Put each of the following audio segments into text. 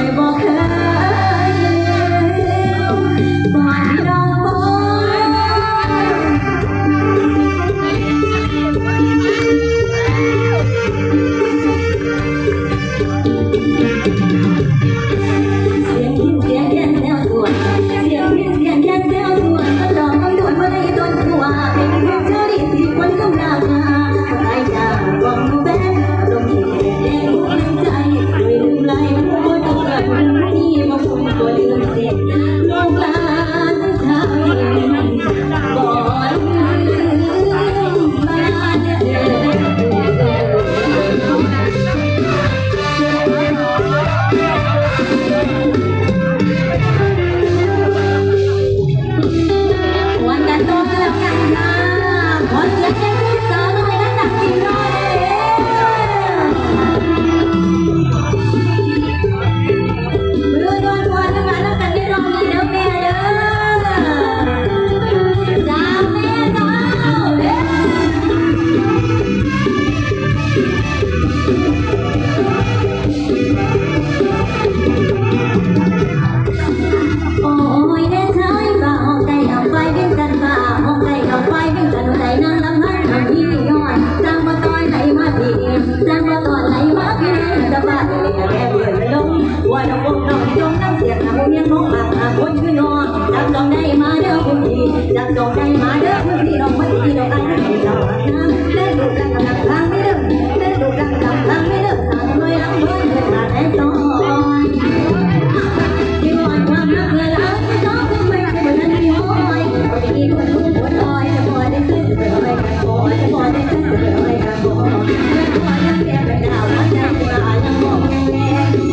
ที่ มองมาหาคนคือนอนจับจองได้มาเด้อคุณพี่จับจองได้มาเด้อคุณพี่น้องไม่ที่น้องอันนั้นเจ้าน้เล่นดูดังดำลังทางไม่เด้อเล่นดูดังกำลังไม่เด้อสามร้อยล้านร้อยเงินหาแน่อนที่วันความรักเวลาสองคนไม่รักคนนั้นที่ห้อยคนที่คนรู้คนลอยจะพอได้ซื้อจะพอได้กันพอจะพอได้ซื้อจะพอได้กันพอจะอได้เปลี่ยนดาวว่าใจว่ายังมองแง่แง่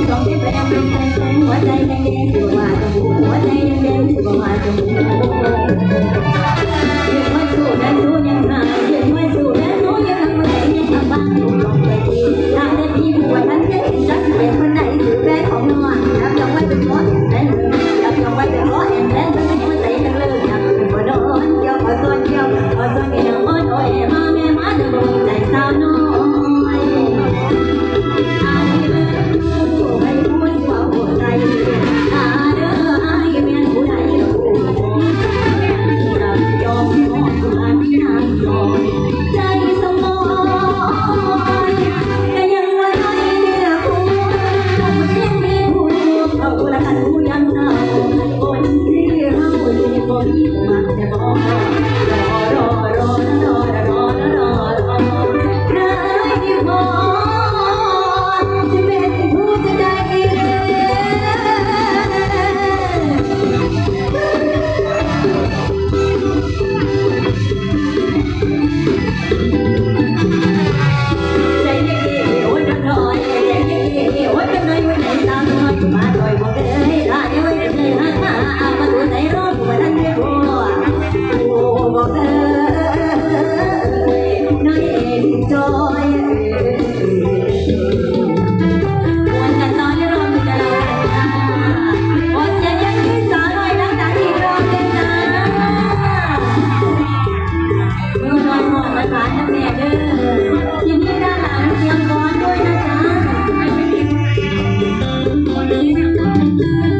ต้องเก็บไปยังเป็นใจหัวใจแง 慢 Thank you.